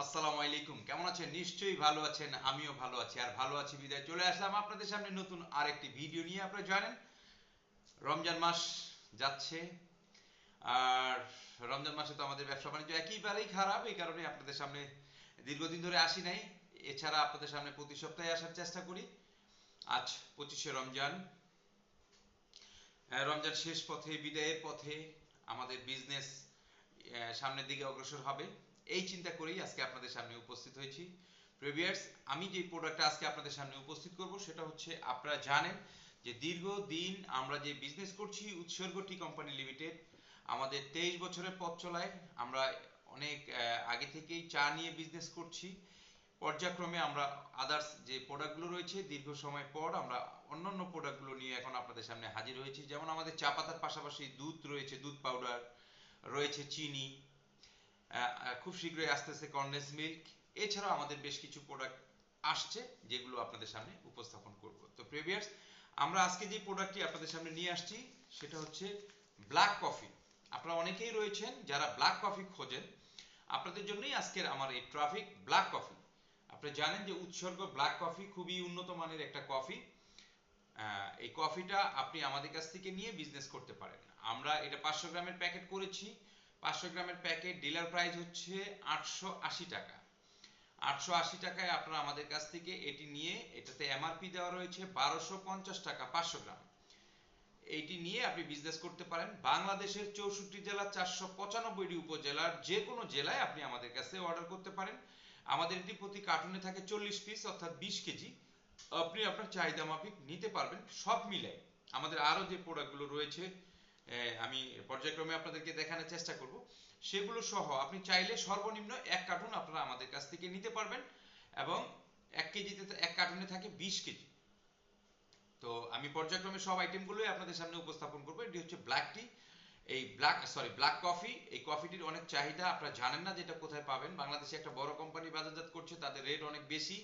আসসালামু আলাইকুম। কেমন আছেন? নিশ্চয়ই ভালো আছেন, আমিও ভালো আছি। আর ভালো আছি বিদায়। চলে আসলাম আপনাদের সামনে নতুন আরেকটি ভিডিও নিয়ে, আপনারা জানেন, রমজান মাস যাচ্ছে। আর রমজান মাসে তো আমাদের ব্যবসা বাণিজ্য একেবারেই খারাপ, এই কারণে আপনাদের সামনে দীর্ঘদিন ধরে আসি নাই। এছাড়া আপনাদের সামনে প্রতি সপ্তাহে আসার চেষ্টা করি। আজ পঁচিশে রমজান। রমজান শেষ পথে, বিদায়ের পথে আমাদের বিজনেস সামনের দিকে অগ্রসর হবে। এই চিন্তা করেই আজকে আপনাদের সামনে উপস্থিত হয়েছি। প্রিভিয়ার্স আমি যে প্রোডাক্টটা আজকে আপনাদের সামনে উপস্থিত করব, সেটা হচ্ছে আপনারা জানেন যে দীর্ঘদিন আমরা যে বিজনেস করছি উৎসর্গ টি কোম্পানি লিমিটেড আমাদের তেইশ বছরের পথ চলায় আমরা অনেক আগে থেকেই চা নিয়ে বিজনেস করছি। পর্যায়ক্রমে আমরা আদার্স যে প্রোডাক্টগুলো রয়েছে, দীর্ঘ সময় পর আমরা অন্যান্য প্রোডাক্টগুলো নিয়ে এখন আপনাদের সামনে হাজির হয়েছি। যেমন আমাদের চা পাতার পাশাপাশি দুধ রয়েছে, দুধ পাউডার রয়েছে চিনি খুব শীঘ্রই আসতেছে কন্ডেন্স মিল্ক। এছাড়াও আমাদের বেশ কিছু প্রোডাক্ট আসছে যেগুলো আপনাদের সামনে উপস্থাপন করব। তো প্রিভিয়ার্স আমরা আজকে যে প্রোডাক্টটি আপনাদের সামনে নিয়ে আসছি, সেটা হচ্ছে ব্ল্যাক কফি আপনারা অনেকেই রয়েছেন যারা ব্ল্যাক কফি খোঁজেন। আপনাদের জন্যই আজকের আমার এই ট্রাফিক ব্ল্যাক কফি আপনি জানেন যে উৎসর্গ ব্ল্যাক কফি খুবই উন্নত মানের একটা কফি এই কফিটা আপনি আমাদের কাছ থেকে নিয়ে বিজনেস করতে পারেন। আমরা এটা পাঁচশো গ্রামের প্যাকেট করেছি। পাঁচশো গ্রামের প্যাকেট ডিলার প্রাইস হচ্ছে আটশো আশি টাকা। আটশো আশি টাকায় আপনারা আমাদের কাছ থেকে এটি নিয়ে, এটাতে এমআরপি দেওয়া রয়েছে বারোশো পঞ্চাশ টাকা পাঁচশো গ্রাম। এইটি নিয়ে আপনি বিজনেস করতে পারেন। বাংলাদেশের চৌষট্টি জেলা, চারশো পঁচানব্বইটি উপজেলার যে কোনো জেলায় আপনি আমাদের কাছে অর্ডার করতে পারেন। আমাদের এটি প্রতি কার্টুনে থাকে চল্লিশ পিস অর্থাৎ বিশ কেজি। আপনি আপনার চাহিদা মাফিক নিতে পারবেন। সব মিলে আমাদের আরও যে প্রোডাক্টগুলো রয়েছে আমি পর্যায়ক্রমে আপনাদেরকে দেখানোর চেষ্টা করব। সেগুলো সহ আপনি চাইলে সর্বনিম্ন এক কার্টুন আপনারা আমাদের কাছ থেকে নিতে পারবেন এবং এক কেজিতে এক কার্টুনে থাকে বিশ কেজি। তো আমি পর্যায়ক্রমে সব আইটেমগুলোই আপনাদের সামনে উপস্থাপন করব। এটি হচ্ছে ব্ল্যাক টি এই ব্ল্যাক সরি ব্ল্যাক কফি এই কফিটির অনেক চাহিদা আপনারা জানেন না যেটা কোথায় পাবেন। বাংলাদেশে একটা বড় কোম্পানি বাজারজাত করছে, তাদের রেট অনেক বেশি।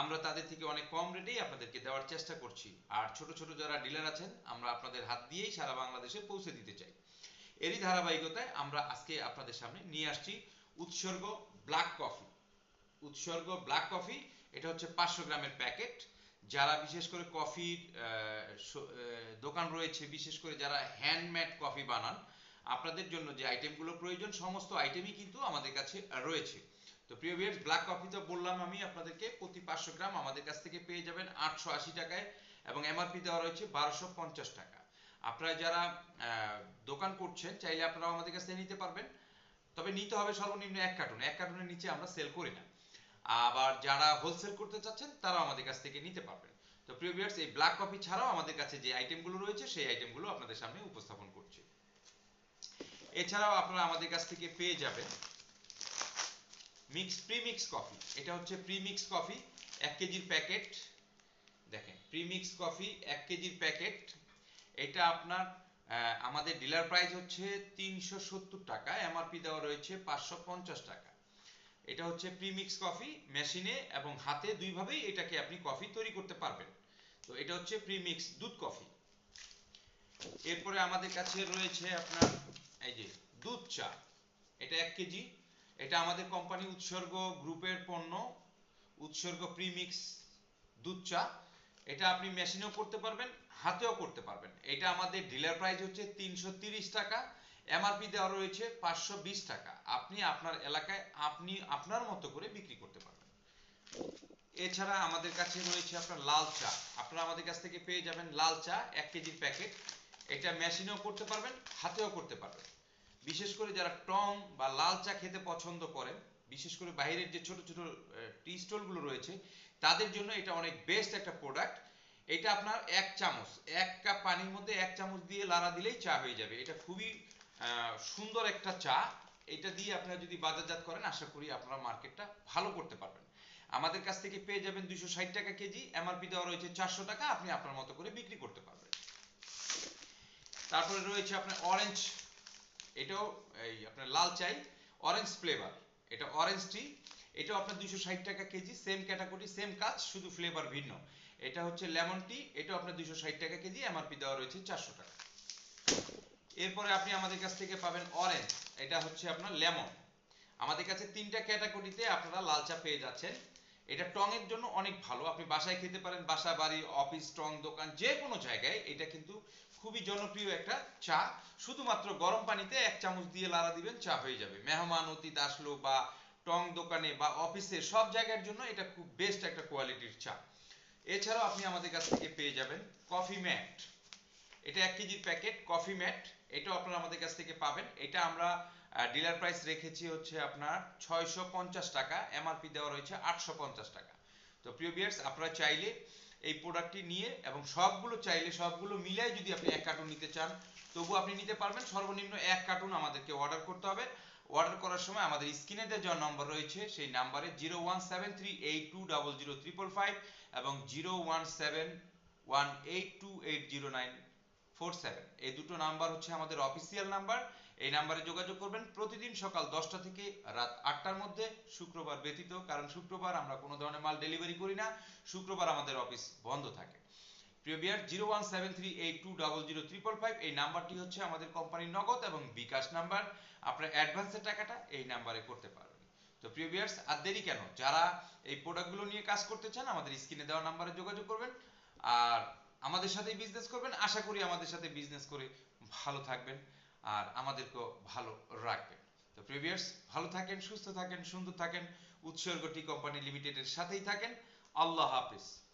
আমরা তাদের থেকে অনেক কম রেটেই আপনাদেরকে দেওয়ার চেষ্টা করছি। আর ছোট ছোট যারা ডিলার আছেন, আমরা আপনাদের হাত দিয়েই সারা বাংলাদেশে পৌঁছে দিতে চাই। এরই ধারাবাহিকতায় আমরা আজকে আপনাদের সামনে নিয়ে আসছি Utsarga black coffee Utsarga black coffee এটা হচ্ছে পাঁচশো গ্রামের প্যাকেট। যারা বিশেষ করে কফির দোকান রয়েছে, বিশেষ করে যারা হ্যান্ডমেড কফি বানান, আপনাদের জন্য যে আইটেমগুলো প্রয়োজন, সমস্ত আইটেমই কিন্তু আমাদের কাছে রয়েছে। তো প্রিয় ভিউয়ার্স ব্ল্যাক কফি তো বললাম আমি আপনাদেরকে, প্রতি পাঁচশো গ্রাম আমাদের কাছ থেকে পেয়ে যাবেন আটশো আশি টাকায় এবং এমআরপি দেওয়া রয়েছে বারোশো পঞ্চাশ টাকা। আপনারা যারা দোকান করছেন, চাইলে আপনারা আমাদের কাছ থেকে নিতে পারবেন। তবে নিতে হবে সর্বনিম্ন এক কার্টুন। এক কার্টুনের নিচে আমরা সেল করি না। আবার যারা হোলসেল করতে চাচ্ছেন, তারাও আমাদের কাছ থেকে নিতে পারবেন। তো প্রিয় ভিউয়ার্স এই ব্ল্যাক কফি ছাড়াও আমাদের কাছে যে আইটেমগুলো রয়েছে, সেই আইটেমগুলো আপনাদের সামনে উপস্থাপন করছি। এছাড়াও আপনারা আমাদের কাছ থেকে পেয়ে যাবেন মিক্স প্রিমিক্স কফি এটা হচ্ছে প্রিমিক্স কফি এক কেজির প্যাকেট দেখেন প্রিমিক্স কফি এক কেজির প্যাকেট এটা আপনার আমাদের ডিলার প্রাইস হচ্ছে তিনশো সত্তর টাকা এমআরপি দেওয়া রয়েছে পাঁচশো পঞ্চাশ টাকা। এটা হচ্ছে প্রিমিক্স কফি মেশিনে এবং হাতে দুইভাবেই এটাকে আপনি কফি তৈরি করতে পারবেন। তো এটা হচ্ছে প্রিমিক্স দুধ কফি এরপরে আমাদের কাছে রয়েছে আপনার এই যে দুধ চা। এটা এক কেজি। এটা আমাদের কোম্পানি উৎসর্গ গ্রুপের পণ্য, উৎসর্গ প্রিমিক্স দুধ চা। এটা আপনি মেশিনেও করতে পারবেন, হাতেও করতে পারবেন। এটা আমাদের ডিলার প্রাইস হচ্ছে তিনশো টাকা। এমআরপি দেওয়া রয়েছে পাঁচশো বিশ টাকা। আপনি আপনার এলাকায় আপনি আপনার মতো করে বিক্রি করতে পারবেন। এছাড়া আমাদের কাছে রয়েছে আপনার লাল চা। আপনারা আমাদের কাছ থেকে পেয়ে যাবেন লাল চা, এক কেজির প্যাকেট। এটা মেশিনেও করতে পারবেন, হাতেও করতে পারবেন। বিশেষ করে যারা টং বা লাল চা খেতে পছন্দ করেন, বিশেষ করে বাইরের যে ছোট ছোট টি স্টলগুলো রয়েছে, তাদের জন্য এটা অনেক বেস্ট একটা প্রোডাক্ট। এটা আপনার এক চামচ, এক কাপ পানির মধ্যে এক চামচ দিয়ে লাড়া দিলেই চা হয়ে যাবে। এটা খুবই সুন্দর একটা চা। এটা দিয়ে আপনারা যদি বাজারজাত করেন, আশা করি আপনারা মার্কেটটা ভালো করতে পারবেন। আমাদের কাছ থেকে পেয়ে যাবেন দুইশো ষাট টাকা কেজি। এমআরপি দেওয়া রয়েছে চারশো টাকা। আপনি আপনার মতো করে বিক্রি করতে পারবেন। তারপরে রয়েছে আপনার অরেঞ্জ এটাও এই আপনার লাল চাই। অরেঞ্জ ফ্লেভার এটা অরেঞ্জ টি এটাও আপনার দুইশো ষাট টাকা কেজি। সেম ক্যাটাগরি সেম কাজ, শুধু ফ্লেভার ভিন্ন। এটা হচ্ছে লেমন টি এটাও আপনার দুইশো ষাট টাকা কেজি। এমআরপি দেওয়া রয়েছে চারশো টাকা। এরপরে আপনি আমাদের কাছ থেকে পাবেন অরেঞ্জ এটা হচ্ছে আপনার লেমন আমাদের কাছে তিনটা ক্যাটাগরিতে আপনারা লাল চা পেয়ে যাচ্ছেন। এটা টং এর জন্য অনেক ভালো। আপনি বাসায় খেতে পারেন, বাসা, বাড়ি অফিস টং, দোকান, যে কোনো জায়গায়। এটা কিন্তু খুবই জনপ্রিয় একটা চা। শুধুমাত্র গরম পানিতে এক চামচ দিয়ে লাড়া দিবেন, চা হয়ে যাবে। মেহমান অতীত আসলো বা টং দোকানে বা অফিসে সব জায়গার জন্য এটা খুব বেস্ট একটা কোয়ালিটির চা। এছাড়াও আপনি আমাদের কাছ থেকে পেয়ে যাবেন কফি ম্যাট এটা এক কেজির প্যাকেট, কফি ম্যাট, এটাও আপনারা আমাদের কাছ থেকে পাবেন। এটা আমরা ডিলার প্রাইস রেখেছি হচ্ছে আপনার ছয়শো পঞ্চাশ টাকা এমআরপি দেওয়া রয়েছে আটশো পঞ্চাশ টাকা। তো প্রিয় বিয়ার্স আপনারা চাইলে এই প্রোডাক্টটি নিয়ে এবং সবগুলো চাইলে সবগুলো মিলাই যদি আপনি এক কার্টুন নিতে চান, তবু আপনি নিতে পারবেন। সর্বনিম্ন এক কার্টুন আমাদেরকে অর্ডার করতে হবে। অর্ডার করার সময় আমাদের স্ক্রিনে যে নম্বর রয়েছে, সেই নাম্বারে zero one seven three eight two double zero triple five এবং zero one seven one eight two eight zero nine four seven. এই দুটো নাম্বার হচ্ছে আমাদের অফিসিয়াল নাম্বার। এই নাম্বারে যোগাযোগ করবেন প্রতিদিন সকাল দশটা থেকে রাত আটটার মধ্যে, শুক্রবার ব্যতীত, কারণ শুক্রবার আমরা কোনো ধরনের মাল ডেলিভারি করি না, শুক্রবার আমাদের অফিস বন্ধ থাকে। প্রিয় বিয়ার zero one seven three eight two double zero triple five এই নাম্বারটি হচ্ছে আমাদের কোম্পানির নগদ এবং বিকাশ নাম্বার। আপনার অ্যাডভান্সের টাকাটা এই নাম্বারে করতে পারবেন। তো প্রিয় বিয়ার্স, আর দেরি কেন? যারা এই প্রোডাক্টগুলো নিয়ে কাজ করতে চান, আমাদের স্ক্রিনে দেওয়া নাম্বারে যোগাযোগ করবেন। আর আমাদের সাথে বিজনেস করবেন। আশা করি আমাদের সাথে বিজনেস করে ভালো থাকবেন আর আমাদেরকেও ভালো রাখবেন। তো প্রিভিয়ার্স ভালো থাকেন, সুস্থ থাকেন, সুন্দর থাকেন। উৎসর্গ টি কোম্পানি লিমিটেডের সাথেই থাকেন। আল্লাহ হাফিজ।